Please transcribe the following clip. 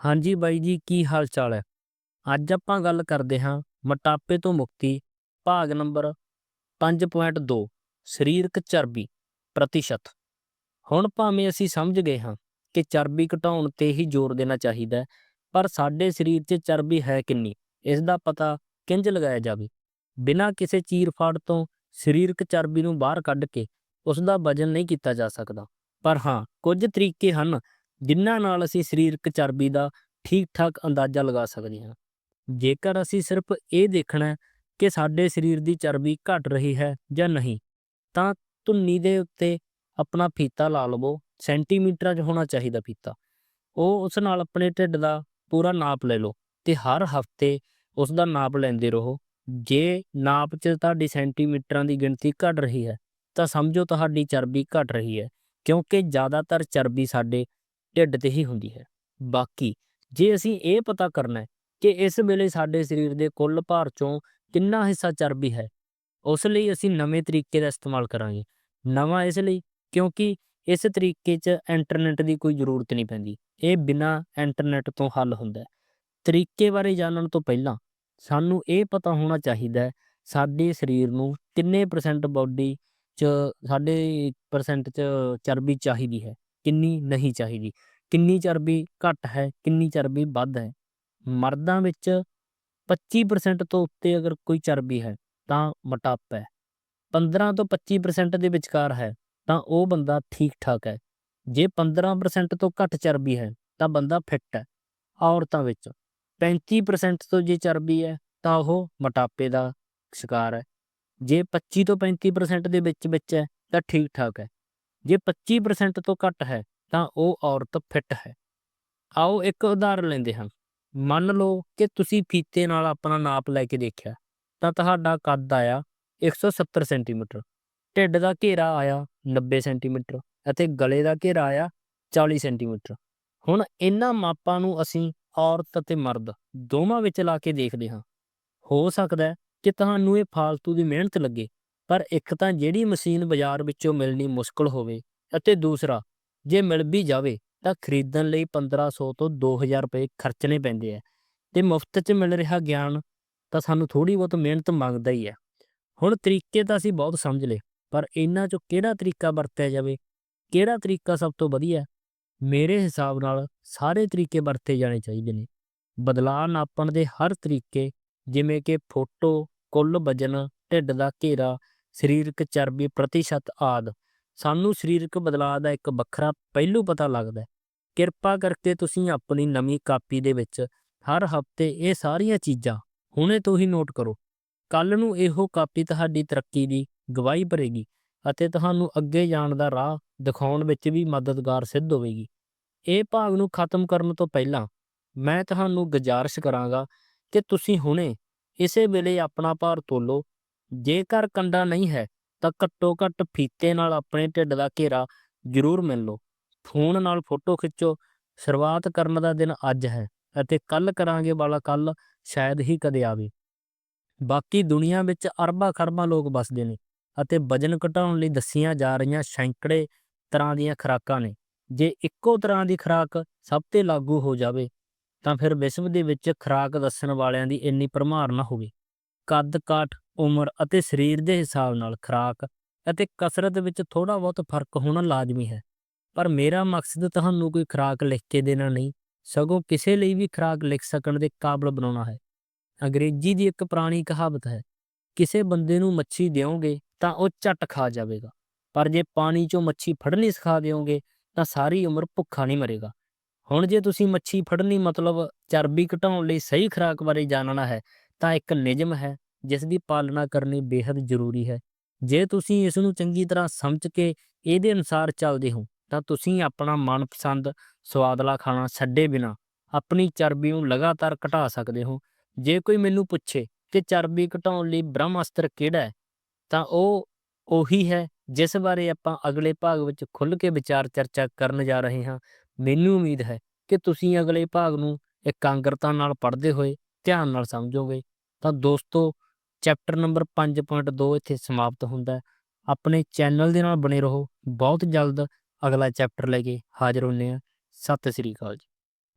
ਹਾਂਜੀ ਬਾਈ ਜੀ ਕੀ ਹਾਲ ਚਾਲ ਹੈ? ਅੱਜ ਆਪਾਂ ਗੱਲ ਕਰਦੇ ਹਾਂ ਮੋਟਾਪੇ ਤੋਂ ਮੁਕਤੀ ਭਾਗ ਨੰਬਰ 5.2 ਸਰੀਰਕ ਚਰਬੀ ਪ੍ਰਤੀਸ਼ਤ। ਹੁਣ ਭਾਵੇਂ ਅਸੀਂ ਸਮਝ ਗਏ ਹਾਂ ਕਿ ਚਰਬੀ ਘਟਾਉਣ ਤੇ ਹੀ ਜ਼ੋਰ ਦੇਣਾ ਚਾਹੀਦਾ ਹੈ, ਪਰ ਸਾਡੇ ਸਰੀਰ 'ਚ ਚਰਬੀ ਹੈ ਕਿੰਨੀ ਇਸ ਦਾ ਪਤਾ ਕਿੰਜ ਲਗਾਇਆ ਜਾਵੇ। ਬਿਨਾਂ ਕਿਸੇ ਚੀਰ-ਫਾੜ ਤੋਂ ਸਰੀਰਕ ਚਰਬੀ ਨੂੰ ਬਾਹਰ ਕੱਢ ਕੇ ਉਸ ਦਾ ਵਜ਼ਨ ਨਹੀਂ ਕੀਤਾ ਜਾ ਸਕਦਾ। ਪਰ ਹਾਂ ਕੁਝ ਤਰੀਕੇ ਹਨ ਜਿਨ੍ਹਾਂ ਨਾਲ ਅਸੀਂ ਸਰੀਰਕ ਚਰਬੀ ਦਾ ਠੀਕ-ਠਾਕ ਅੰਦਾਜ਼ਾ ਲਗਾ ਸਕਦੇ ਹਾਂ। ਜੇਕਰ ਅਸੀਂ ਸਿਰਫ ਇਹ ਦੇਖਣਾ ਕਿ ਸਾਡੇ ਸਰੀਰ ਦੀ ਚਰਬੀ ਘਟ ਰਹੀ ਹੈ ਜਾਂ ਨਹੀਂ, ਤਾਂ ਧੁੰਨੀ ਦੇ ਉੱਤੇ ਆਪਣਾ ਫੀਤਾ ਲਾ ਲਵੋ, ਸੈਂਟੀਮੀਟਰਾਂ 'ਚ ਹੋਣਾ ਚਾਹੀਦਾ ਫੀਤਾ। ਉਹ ਉਸ ਨਾਲ ਆਪਣੇ ਢਿੱਡ ਦਾ ਪੂਰਾ ਨਾਪ ਲੈ ਲਓ ਤੇ ਹਰ ਹਫ਼ਤੇ ਉਸ ਦਾ ਨਾਪ ਲੈਂਦੇ ਰਹੋ। ਜੇ ਨਾਪ 'ਚ ਤੁਹਾਡੀ ਸੈਂਟੀਮੀਟਰਾਂ ਦੀ ਗਿਣਤੀ ਘਟ ਰਹੀ ਹੈ, ਤਾਂ ਸਮਝੋ ਤੁਹਾਡੀ ਚਰਬੀ ਘਟ ਰਹੀ ਹੈ, ਕਿਉਂਕਿ ਜ਼ਿਆਦਾਤਰ ਚਰਬੀ ਸਾਡੇ ਢਿੱਡ ਤੇ ਹੀ ਹੁੰਦੀ ਹੈ। ਬਾਕੀ ਜੇ ਅਸੀਂ ਇਹ ਪਤਾ ਕਰਨਾ ਹੈ ਕਿ ਇਸ ਵੇਲੇ ਸਾਡੇ ਸਰੀਰ ਦੇ ਕੁੱਲ ਭਾਰ ਚੋਂ ਕਿੰਨਾ ਹਿੱਸਾ ਚਰਬੀ ਹੈ, ਉਸ ਲਈ ਅਸੀਂ ਨਵੇਂ ਤਰੀਕੇ ਦਾ ਇਸਤੇਮਾਲ ਕਰਾਂਗੇ। ਨਵਾਂ ਇਸ ਲਈ ਕਿਉਂਕਿ ਇਸ ਤਰੀਕੇ 'ਚ ਇੰਟਰਨੈਟ ਦੀ ਕੋਈ ਜ਼ਰੂਰਤ ਨਹੀਂ ਪੈਂਦੀ। ਇਹ ਬਿਨਾਂ ਇੰਟਰਨੈਟ ਤੋਂ ਹੱਲ ਹੁੰਦਾ ਹੈ। ਤਰੀਕੇ ਬਾਰੇ ਜਾਣਨ ਤੋਂ ਪਹਿਲਾਂ ਸਾਨੂੰ ਇਹ ਪਤਾ ਹੋਣਾ ਚਾਹੀਦਾ ਹੈ, ਸਾਡੇ ਸਰੀਰ ਨੂੰ ਕਿੰਨੇ ਪਰਸੈਂਟ ਬਾਡੀ 'ਚ, ਸਾਡੇ ਪਰਸੈਂਟ 'ਚ ਚਰਬੀ ਚਾਹੀਦੀ ਹੈ। ਕਿੰਨੀ ਨਹੀਂ ਚਾਹੀਦੀ। ਕਿੰਨੀ ਚਰਬੀ ਘੱਟ ਹੈ, ਕਿੰਨੀ ਚਰਬੀ ਵੱਧ ਹੈ। ਮਰਦਾਂ ਵਿੱਚ 25% ਤੋਂ ਉੱਤੇ ਅਗਰ ਕੋਈ ਚਰਬੀ ਹੈ, ਤਾਂ ਮੋਟਾਪਾ ਹੈ। 15 ਤੋਂ 25% ਦੇ ਵਿਚਕਾਰ ਹੈ, ਤਾਂ ਉਹ ਬੰਦਾ ਠੀਕ ਠਾਕ ਹੈ। ਜੇ 15% ਤੋਂ ਘੱਟ ਚਰਬੀ ਹੈ, ਤਾਂ ਬੰਦਾ ਫਿੱਟ ਹੈ, ਔਰਤਾਂ ਵਿੱਚ। 35% ਤੋਂ ਜੇ ਚਰਬੀ ਹੈ, ਤਾਂ ਉਹ ਮੋਟਾਪੇ ਦਾ ਸ਼ਿਕਾਰ ਹੈ। ਜੇ 25 ਤੋਂ 35% ਦੇ ਵਿੱਚ ਵਿੱਚ ਹੈ, ਤਾਂ ਠੀਕ ਠਾਕ ਹੈ। ਜੇ 25% ਤੋਂ ਘੱਟ ਹੈ, ਤਾਂ ਉਹ ਔਰਤ ਫਿੱਟ ਹੈ। ਆਓ ਇੱਕ ਉਦਾਹਰਨ ਲੈਂਦੇ ਹਾਂ। ਮੰਨ ਲਓ ਕਿ ਤੁਸੀਂ ਫੀਤੇ ਨਾਲ ਆਪਣਾ ਨਾਪ ਲੈ ਕੇ ਦੇਖਿਆ, ਤਾਂ ਤੁਹਾਡਾ ਕੱਦ ਆਇਆ 170 ਸੈਂਟੀਮੀਟਰ, ਢਿੱਡ ਦਾ ਘੇਰਾ ਆਇਆ 90 ਸੈਂਟੀਮੀਟਰ ਅਤੇ ਗਲੇ ਦਾ ਘੇਰਾ ਆਇਆ 40 ਸੈਂਟੀਮੀਟਰ। ਹੁਣ ਇਹਨਾਂ ਮਾਪਾਂ ਨੂੰ ਅਸੀਂ ਔਰਤ ਅਤੇ ਮਰਦ ਦੋਵਾਂ ਵਿੱਚ ਲਾ ਕੇ ਦੇਖਦੇ ਹਾਂ। ਹੋ ਸਕਦਾ ਹੈ ਕਿ ਤੁਹਾਨੂੰ ਇਹ ਫਾਲਤੂ ਦੀ ਮਿਹਨਤ ਲੱਗੇ। ਪਰ ਇੱਕ ਤਾਂ ਜਿਹੜੀ ਮਸ਼ੀਨ ਬਾਜ਼ਾਰ ਵਿੱਚੋਂ ਮਿਲਣੀ ਮੁਸ਼ਕਲ ਹੋਵੇ ਅਤੇ ਦੂਸਰਾ, ਜੇ ਮਿਲ ਵੀ ਜਾਵੇ ਤਾਂ ਖਰੀਦਣ ਲਈ 1500 ਤੋਂ 2000 ਰੁਪਏ ਖਰਚਣੇ ਪੈਂਦੇ ਆ। ਤੇ ਮੁਫਤ 'ਚ ਮਿਲ ਰਿਹਾ ਗਿਆਨ ਤਾਂ ਸਾਨੂੰ ਥੋੜੀ ਬਹੁਤ ਮਿਹਨਤ ਮੰਗਦਾ ਹੀ ਹੈ ਹੁਣ ਤਰੀਕੇ ਤਾਂ ਅਸੀਂ ਬਹੁਤ ਸਮਝ ਲਏ, ਪਰ ਇਹਨਾਂ 'ਚੋਂ ਕਿਹੜਾ ਤਰੀਕਾ ਵਰਤਿਆ ਜਾਵੇ? ਕਿਹੜਾ ਤਰੀਕਾ ਸਭ ਤੋਂ ਵਧੀਆ ਮੇਰੇ ਹਿਸਾਬ ਨਾਲ ਸਾਰੇ ਤਰੀਕੇ ਵਰਤੇ ਜਾਣੇ ਚਾਹੀਦੇ ਨੇ। ਬਦਲਾਅ ਨਾਪਣ ਦੇ ਹਰ ਤਰੀਕੇ, ਜਿਵੇਂ ਕਿ ਫੋਟੋ, ਕੁੱਲ ਵਜਨ, ਢਿੱਡ ਦਾ ਘੇਰਾ ਸਰੀਰਕ ਚਰਬੀ ਪ੍ਰਤੀਸ਼ਤ ਆਦਿ। ਸਾਨੂੰ ਸਰੀਰਕ ਬਦਲਾਅ ਦਾ ਇੱਕ ਵੱਖਰਾ ਪਹਿਲੂ ਪਤਾ ਲੱਗਦਾ ਹੈ। ਕਿਰਪਾ ਕਰਕੇ ਤੁਸੀਂ ਆਪਣੀ ਨਵੀਂ ਕਾਪੀ ਦੇ ਵਿੱਚ ਹਰ ਹਫ਼ਤੇ ਇਹ ਸਾਰੀਆਂ ਚੀਜ਼ਾਂ ਹੁਣੇ ਤੋਂ ਹੀ ਨੋਟ ਕਰੋ। ਕੱਲ ਨੂੰ ਇਹੋ ਕਾਪੀ ਤੁਹਾਡੀ ਤਰੱਕੀ ਦੀ ਗਵਾਹੀ ਭਰੇਗੀ ਅਤੇ ਤੁਹਾਨੂੰ ਅੱਗੇ ਜਾਣ ਦਾ ਰਾਹ ਦਿਖਾਉਣ ਵਿੱਚ ਵੀ ਮਦਦਗਾਰ ਸਿੱਧ ਹੋਵੇਗੀ। ਇਹ ਭਾਗ ਨੂੰ ਖਤਮ ਕਰਨ ਤੋਂ ਪਹਿਲਾਂ ਮੈਂ ਤੁਹਾਨੂੰ ਗੁਜ਼ਾਰਿਸ਼ ਕਰਾਂਗਾ ਕਿ ਤੁਸੀਂ ਹੁਣੇ ਇਸੇ ਵੇਲੇ ਆਪਣਾ ਭਾਰ ਤੋਲੋ ਜੇਕਰ ਕੰਡਾ ਨਹੀਂ ਹੈ, ਤਾਂ ਘੱਟੋ ਘੱਟ ਫੀਤੇ ਨਾਲ ਆਪਣੇ ਢਿੱਡ ਦਾ ਘੇਰਾ ਜ਼ਰੂਰ ਮਿਲ ਲਓ। ਫੋਨ ਨਾਲ ਫੋਟੋ ਖਿੱਚੋ। ਸ਼ੁਰੂਆਤ ਕਰਨ ਦਾ ਦਿਨ ਅੱਜ ਹੈ ਅਤੇ ਕੱਲ ਕਰਾਂਗੇ ਵਾਲਾ ਕੱਲ ਸ਼ਾਇਦ ਹੀ ਕਦੇ ਆਵੇ। ਬਾਕੀ ਦੁਨੀਆ ਵਿੱਚ ਅਰਬਾਂ ਖਰਬਾਂ ਲੋਕ ਵੱਸਦੇ ਨੇ ਅਤੇ ਵਜਨ ਘਟਾਉਣ ਲਈ ਦੱਸੀਆਂ ਜਾ ਰਹੀਆਂ ਸੈਂਕੜੇ ਤਰ੍ਹਾਂ ਦੀਆਂ ਖੁਰਾਕਾਂ ਨੇ। ਜੇ ਇੱਕੋ ਤਰ੍ਹਾਂ ਦੀ ਖੁਰਾਕ ਸਭ ਤੇ ਲਾਗੂ ਹੋ ਜਾਵੇ, ਤਾਂ ਫਿਰ ਵਿਸ਼ਵ ਦੇ ਵਿੱਚ ਖੁਰਾਕ ਦੱਸਣ ਵਾਲਿਆਂ ਦੀ ਇੰਨੀ ਭਰਮਾਰ ਨਾ ਹੋਵੇ। ਕੱਦ ਕਾਠ ਉਮਰ ਅਤੇ ਸਰੀਰ ਦੇ ਹਿਸਾਬ ਨਾਲ ਖੁਰਾਕ ਅਤੇ ਕਸਰਤ ਵਿੱਚ ਥੋੜਾ ਬਹੁਤ ਫ਼ਰਕ ਹੋਣਾ ਲਾਜ਼ਮੀ ਹੈ। ਪਰ ਮੇਰਾ ਮਕਸਦ ਤੁਹਾਨੂੰ ਕੋਈ ਖੁਰਾਕ ਲਿਖ ਕੇ ਦੇਣਾ ਨਹੀਂ, ਸਗੋਂ ਕਿਸੇ ਲਈ ਵੀ ਖੁਰਾਕ ਲਿਖ ਸਕਣ ਦੇ ਕਾਬਲ ਬਣਾਉਣਾ ਹੈ। ਅੰਗਰੇਜ਼ੀ ਦੀ ਇੱਕ ਪੁਰਾਣੀ ਕਹਾਵਤ ਹੈ, ਕਿਸੇ ਬੰਦੇ ਨੂੰ ਮੱਛੀ ਦਿਓਗੇ ਤਾਂ ਉਹ ਝਟ ਖਾ ਜਾਵੇਗਾ, ਪਰ ਜੇ ਪਾਣੀ 'ਚੋਂ ਮੱਛੀ ਫੜਨੀ ਸਿਖਾ ਦਿਓਗੇ ਤਾਂ ਸਾਰੀ ਉਮਰ ਭੁੱਖਾ ਨਹੀਂ ਮਰੇਗਾ। ਹੁਣ ਜੇ ਤੁਸੀਂ ਮੱਛੀ ਫੜਨੀ ਮਤਲਬ ਚਰਬੀ ਘਟਾਉਣ ਲਈ ਸਹੀ ਖੁਰਾਕ ਬਾਰੇ ਜਾਣਨਾ ਹੈ, ਤਾਂ ਇੱਕ ਨਿਯਮ ਹੈ ਜਿਸ ਦੀ ਪਾਲਣਾ ਕਰਨੀ ਬੇहद ਜ਼ਰੂਰੀ ਹੈ। ਜੇ ਤੁਸੀਂ ਇਸ ਨੂੰ ਚੰਗੀ ਤਰ੍ਹਾਂ ਸਮਝ ਕੇ ਇਹਦੇ ਅਨੁਸਾਰ ਚੱਲਦੇ ਹੋ, ਤਾਂ ਤੁਸੀਂ ਆਪਣਾ ਮਨਪਸੰਦ ਸਵਾਦਲਾ ਖਾਣਾ ਛੱਡੇ ਬਿਨਾ ਆਪਣੀ ਚਰਬੀ ਨੂੰ ਲਗਾਤਾਰ ਘਟਾ ਸਕਦੇ ਹੋ। ਜੇ ਕੋਈ ਮੈਨੂੰ ਪੁੱਛੇ ਕਿ ਚਰਬੀ ਘਟਾਉਣ ਲਈ ਬ੍ਰਹਮਾਸਤਰ ਕਿਹੜਾ ਹੈ, ਤਾਂ ਉਹ ਉਹੀ ਹੈ ਜਿਸ ਬਾਰੇ ਆਪਾਂ ਅਗਲੇ ਭਾਗ ਵਿੱਚ ਖੁੱਲ੍ਹ ਕੇ ਵਿਚਾਰ ਚਰਚਾ ਕਰਨ ਜਾ ਰਹੇ ਹਾਂ। ਮੈਨੂੰ ਉਮੀਦ ਹੈ ਕਿ ਤੁਸੀਂ ਅਗਲੇ ਭਾਗ ਨੂੰ ਇਕਾਂਗਰਤਾ ਨਾਲ ਪੜ੍ਹਦੇ ਹੋਏ ਧਿਆਨ ਨਾਲ ਸਮਝੋਗੇ। ਤਾਂ ਦੋਸਤੋ ਚੈਪਟਰ ਨੰਬਰ 5.2 ਇੱਥੇ ਸਮਾਪਤ ਹੁੰਦਾ ਹੈ। ਆਪਣੇ ਚੈਨਲ ਦੇ ਨਾਲ ਬਣੇ ਰਹੋ। ਬਹੁਤ ਜਲਦ ਅਗਲਾ ਚੈਪਟਰ ਲੈ ਕੇ ਹਾਜ਼ਰ ਹੁੰਨੇ ਆ ਸਤਿ ਸ੍ਰੀ ਅਕਾਲ ਜੀ।